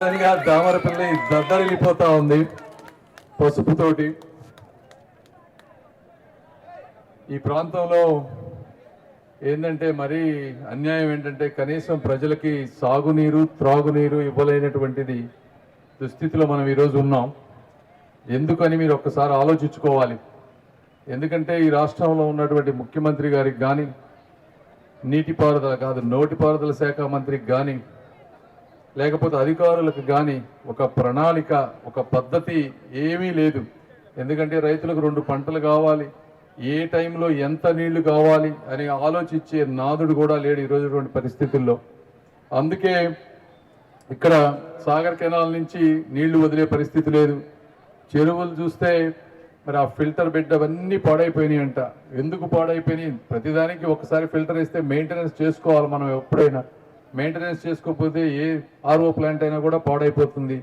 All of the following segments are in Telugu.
సరిగా దామరపల్లి దద్దరిల్లిపోతా ఉంది పసుపుతోటి. ఈ ప్రాంతంలో ఏంటంటే మరీ అన్యాయం ఏంటంటే కనీసం ప్రజలకి సాగునీరు త్రాగునీరు ఇవ్వలేనటువంటిది దుస్థితిలో మనం ఈరోజు ఉన్నాం. ఎందుకని మీరు ఒక్కసారి ఆలోచించుకోవాలి? ఎందుకంటే ఈ రాష్ట్రంలో ఉన్నటువంటి ముఖ్యమంత్రి గారికి కానీ నీటిపారుదల కాదు నోటిపారుదల శాఖ మంత్రికి కానీ లేకపోతే అధికారులకు కానీ ఒక ప్రణాళిక ఒక పద్ధతి ఏమీ లేదు. ఎందుకంటే రైతులకు రెండు పంటలు కావాలి. ఏ టైంలో ఎంత నీళ్ళు కావాలి అని ఆలోచించే నాదుడు కూడా లేడు ఈరోజు పరిస్థితుల్లో. అందుకే ఇక్కడ సాగర్ కెనాల్ నుంచి నీళ్ళు వదిలే పరిస్థితి లేదు. చెరువులు చూస్తే మరి ఆ ఫిల్టర్ బెడ్ అవన్నీ పాడైపోయినాయి అంట. ఎందుకు పాడైపోయినాయి? ప్రతిదానికి ఒకసారి ఫిల్టర్ వేస్తే మెయింటెనెన్స్ చేసుకోవాలి మనం ఎప్పుడైనా. మెయింటెనెన్స్ చేసుకోకపోతే ఏ ఆర్ఓ ప్లాంట్ అయినా కూడా పాడైపోతుంది.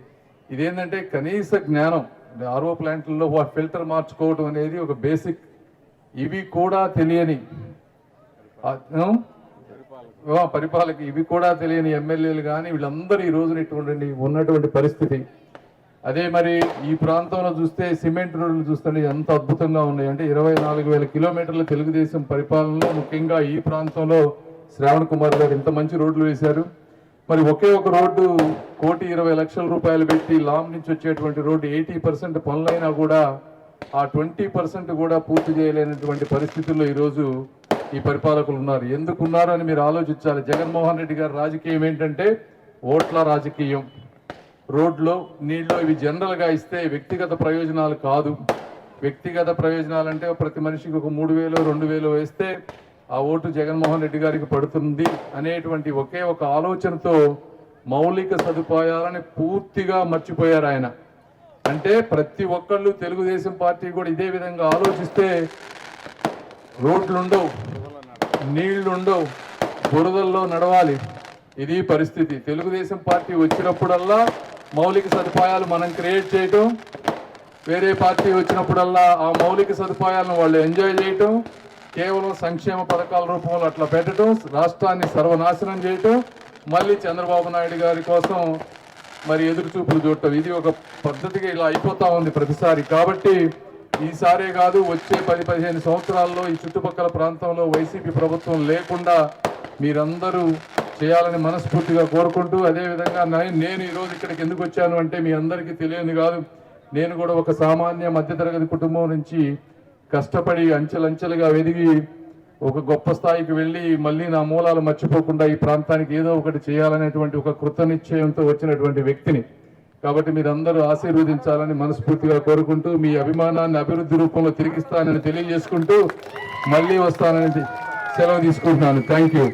ఇదేంటంటే కనీస జ్ఞానం ఆర్ఓ ప్లాంట్లలో ఫిల్టర్ మార్చుకోవడం అనేది ఒక బేసిక్. ఇవి కూడా తెలియని పరిపాలక ఇవి కూడా తెలియని ఎమ్మెల్యేలు కానీ వీళ్ళందరూ ఈ రోజున ఇటువంటి ఉన్నటువంటి పరిస్థితి. అదే మరి ఈ ప్రాంతంలో చూస్తే సిమెంట్ రోడ్లు చూస్తే ఎంత అద్భుతంగా ఉన్నాయి. అంటే ఇరవై నాలుగు వేల కిలోమీటర్ల తెలుగుదేశం పరిపాలనలో ముఖ్యంగా ఈ ప్రాంతంలో శ్రావణ్ కుమార్ గారు ఇంత మంచి రోడ్లు వేశారు. మరి ఒకే ఒక రోడ్డు కోటి ఇరవై లక్షల రూపాయలు పెట్టి లాంగ్ నుంచి వచ్చేటువంటి రోడ్డు ఎయిటీ పర్సెంట్ పనులైనా కూడా ఆ ట్వంటీ పర్సెంట్ కూడా పూర్తి చేయలేనటువంటి పరిస్థితుల్లో ఈరోజు ఈ పరిపాలకులు ఉన్నారు. ఎందుకు ఉన్నారు అని మీరు ఆలోచించాలి. జగన్మోహన్ రెడ్డి గారి రాజకీయం ఏంటంటే ఓట్ల రాజకీయం. రోడ్లో నీళ్ళు ఇవి జనరల్గా ఇస్తే వ్యక్తిగత ప్రయోజనాలు కాదు. వ్యక్తిగత ప్రయోజనాలు అంటే ప్రతి మనిషికి ఒక మూడు వేలు రెండు వేలు వేస్తే ఆ ఓటు జగన్మోహన్ రెడ్డి గారికి పడుతుంది అనేటువంటి ఒకే ఒక ఆలోచనతో మౌలిక సదుపాయాలని పూర్తిగా మర్చిపోయారు ఆయన. అంటే ప్రతి ఒక్కళ్ళు తెలుగుదేశం పార్టీ కూడా ఇదే విధంగా ఆలోచిస్తే రోడ్లు ఉండవు ఉండవు బురదల్లో నడవాలి. ఇది పరిస్థితి. తెలుగుదేశం పార్టీ వచ్చినప్పుడల్లా మౌలిక సదుపాయాలు మనం క్రియేట్ చేయటం వేరే పార్టీ వచ్చినప్పుడల్లా ఆ మౌలిక సదుపాయాలను వాళ్ళు ఎంజాయ్ చేయటం కేవలం సంక్షేమ పథకాల రూపంలో అట్లా పెట్టడం రాష్ట్రాన్ని సర్వనాశనం చేయటం మళ్ళీ చంద్రబాబు నాయుడు గారి కోసం మరి ఎదురు చూపులు చూడటం. ఇది ఒక పద్ధతిగా ఇలా అయిపోతా ఉంది ప్రతిసారి. కాబట్టి ఈసారే కాదు వచ్చే పది పదిహేను సంవత్సరాల్లో ఈ చుట్టుపక్కల ప్రాంతంలో వైసీపీ ప్రభుత్వం లేకుండా మీరందరూ చేయాలని మనస్ఫూర్తిగా కోరుకుంటూ అదేవిధంగా నేను ఈరోజు ఇక్కడికి ఎందుకు వచ్చాను అంటే మీ అందరికీ తెలియదు కాదు. నేను కూడా ఒక సామాన్య మధ్యతరగతి కుటుంబం నుంచి కష్టపడి అంచెలంచెలుగా ఎదిగి ఒక గొప్ప స్థాయికి వెళ్ళి మళ్ళీ నా మూలాలు మర్చిపోకుండా ఈ ప్రాంతానికి ఏదో ఒకటి చేయాలనేటువంటి ఒక కృత నిశ్చయంతో వచ్చినటువంటి వ్యక్తిని. కాబట్టి మీరందరూ ఆశీర్వదించాలని మనస్ఫూర్తిగా కోరుకుంటూ మీ అభిమానాన్ని అభివృద్ధి రూపంలో తిరిగిస్తానని తెలియజేసుకుంటూ మళ్ళీ వస్తానని సెలవు తీసుకుంటున్నాను. Thank you